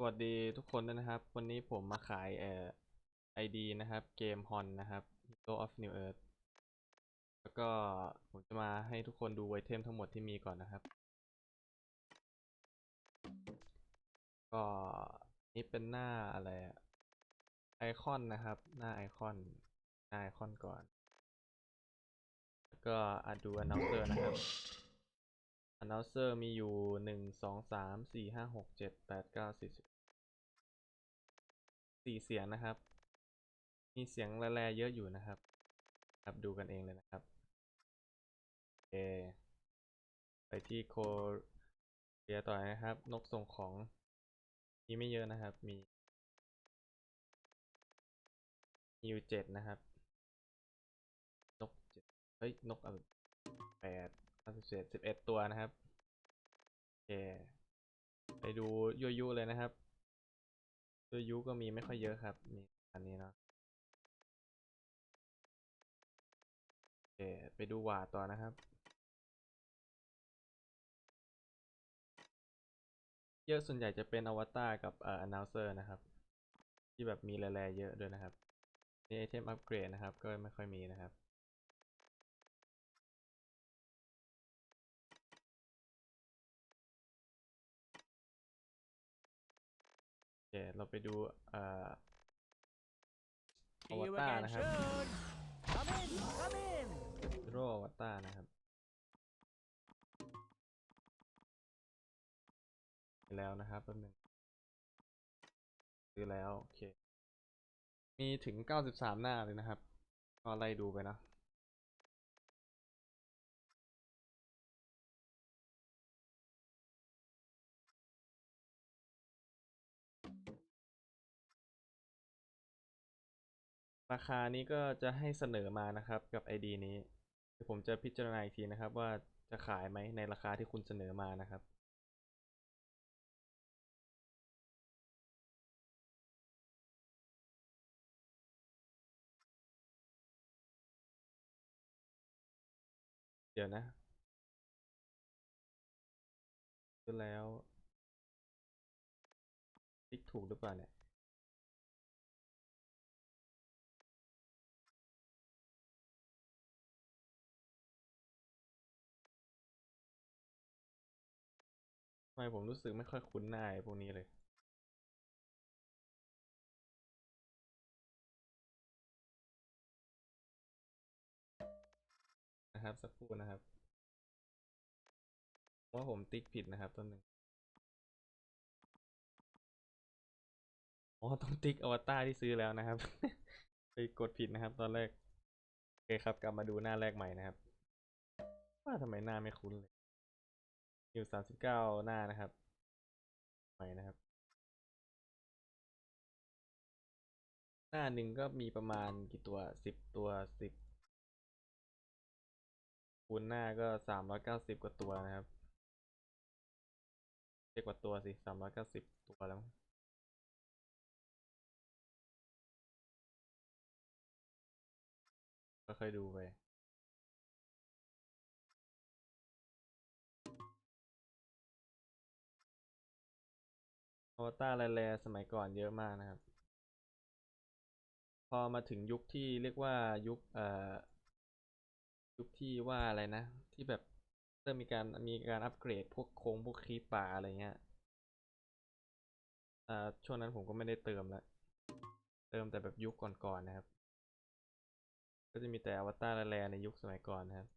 สวัสดีทุกคนด้วยนะครับ วันนี้ผมมาขายเอ่อไอดีนะครับ เกมฮอนนะครับ Hero of New Earth แล้วก็ผมจะมาให้ทุกคนดูไอเทมทั้งหมดที่มีก่อนนะครับ ก็นี่เป็นหน้าอะไรไอคอนนะครับ หน้าไอคอนหน้าไอคอนก่อน แล้วก็อาดู announcer นะครับ announcer มีอยู่หนึ่งสองสามสี่ห้าหกเจ็ดแปดเก้าสี่สิบสี่เสียงนะครับ มีเสียงแร่ๆเยอะอยู่นะครับ ครับดูกันเองเลยนะครับโอไปที่โคเรียต่อนะครับ นกส่งของ มีไม่เยอะนะครับ มีมีอยู่เจ็ดนะครับ นกเจ็ดเฮ้ย นกอะไรแปด สิบเจ็ดสิบเอ็ดตัวนะครับโอเคไปดูยุยุเลยนะครับยุยุก็มีไม่ค่อยเยอะครับมีอันนี้เนาะโอเคไปดูหวาต่อนะครับ เยอะส่วนใหญ่จะเป็นอวตารกับเอ่อ announcer นะครับ ที่แบบมีแร่ๆเยอะด้วยนะครับนี่ไอเทมอัปเกรดนะครับ ก็ไม่ค่อยมีนะครับ เคเราไปดูเอ่ออ See ว you ตาร again นะครับ soon. Come in, come in. โรอวตารนะครับไปแล้วนะครับแป๊บหนึงซื้อแล้ว โอเค มีถึง 93 หน้าเลยนะครับ ก็ไล่ดูไปเนอะ ราคานี้ก็จะให้เสนอมานะครับกับ ID นี้เดี๋ยวผมจะพิจารณาอีกทีนะครับ ว่าจะขายไหมในราคาที่คุณเสนอมานะครับ เดี๋ยวนะแล้วติ๊กถูกหรือเปล่าเนี่ย ไมผมรู้สึกไม่ค่อยคุ้นหน้าไอ้พวกนี้เลยนะครับสักครู่นะครับว่าผมติ๊กผิดนะครับต้นหนึ่งอ๋อต้องติ๊กอวตารที่ซื้อแล้วนะครับ ไปกดผิดนะครับ ตอนแรกโอเคครับ กลับมาดูหน้าแรกใหม่นะครับ ว่าทำไมหน้าไม่คุ้นเลย อยู่สามสิบเก้าหน้านะครับใหม่นะครับ หน้าหนึ่งก็มีประมาณกี่ตัวสิบตัวสิบคูณหน้าก็สามร้อยเก้าสิบกว่าตัวนะครับเรียกว่าตัวสิสามร้อยเก้าสิบตัวแล้วก็ค่อยดูไป อวตารแรๆสมัยก่อนเยอะมากนะครับ พอมาถึงยุคที่เรียกว่ายุคเอ่อยุคที่ว่าอะไรนะ ที่แบบเริ่มมีการมีการอัปเกรดพวกโค้งพวกคลิปป่าอะไรเงี้ยอ่าช่วงนั้นผมก็ไม่ได้เติมแล้วเติมแต่แบบยุคก่อนๆนะครับ ก็จะมีแต่อวตารแรๆในยุคสมัยก่อนนะครับ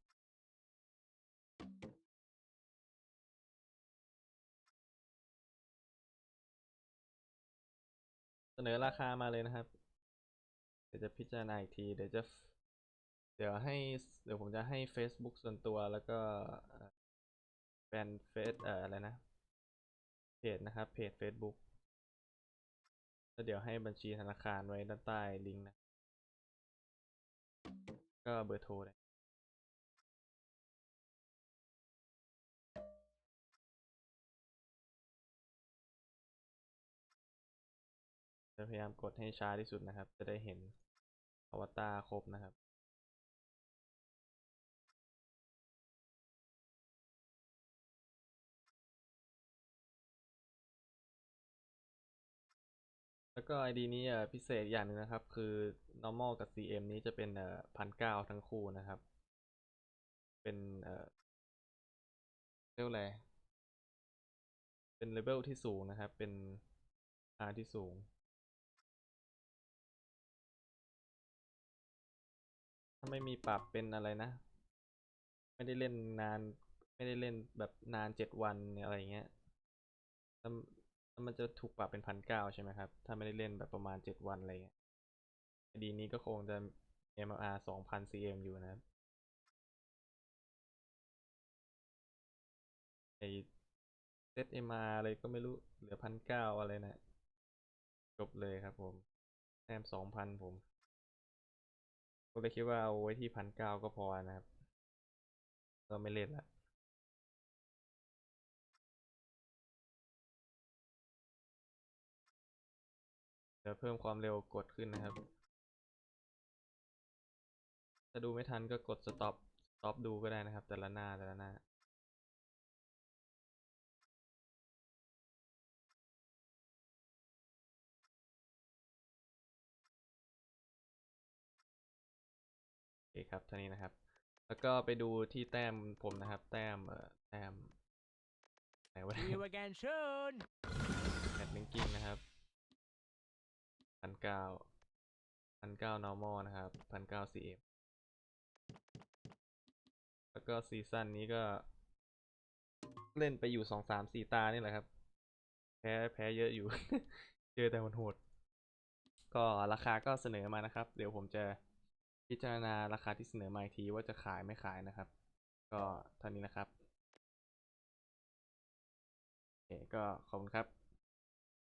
นอราคามาเลยนะครับ เดี๋ยวจะพิจารณาอีกที เดี๋ยวจะ เดี๋ยวให้ เดี๋ยวผมจะให้ Facebook ส่วนตัวแล้วก็แฟนเฟซเอ่ออะไรนะ เพจนะครับ เพจ Facebook แล้วเดี๋ยวให้บัญชีธนาคารไว้ด้านใต้ลิงก์นะ ก็เบอร์โทรเลย จะพยายามกดให้ช้าที่สุดนะครับ จะได้เห็นอวตารครบนะครับ แล้วก็ ID นี้พิเศษอย่างหนึ่งนะครับ คือ normal กับ CM นี้จะเป็นพันเก้าทั้งคู่นะครับ เป็นเรียกอะไรเป็นเลเวลที่สูงนะครับ เป็น R ที่สูง ไม่มีปรับเป็นอะไรนะ ไม่ได้เล่นนาน ไม่ได้เล่นแบบนานเจ็ดวันอะไรเงี้ยแล้วมันจะถูกปรับเป็นพันเก้าใช่ไหมครับ ถ้าไม่ได้เล่นแบบประมาณเจ็ดวันอะไรเงี้ยดีนี้ก็คงจะ MR สองพัน CM อยู่นะครับไอเซต MR อะไรก็ไม่รู้ เหลือพันเก้าอะไรนะ จบเลยครับผมแต้มสองพันผม ก็เลยคิดว่าเอาไว้ที่พันเก้าก็พอนะครับ ก็ไม่เล่นละเดี๋ยวเพิ่มความเร็วกดขึ้นนะครับ ถ้าดูไม่ทันก็กด stop stop ดูก็ได้นะครับ แต่ละหน้าแต่ละหน้า เคครับเท่านี้นะครับ แล้วก็ไปดูที่แต้มผมนะครับ แต้มเอ่อแต้มไหนวะ See you again soon. แมตลิงกิ้งนะครับพันเก้าพันเก้า normal นะครับพันเก้า CM แล้วก็ซีซั่นนี้ก็ เล่นไปอยู่สองสามสี่ตานี่แหละครับ แพ้แพ้เยอะอยู่ เจอแต่มันโหด ก็ราคาก็เสนอมานะครับ เดี๋ยวผมจะ พิจารณาราคาที่เสนอมาอีกทีว่าจะขายไม่ขายนะครับ ก็เท่านี้นะครับโอเคก็ขอบคุณครับ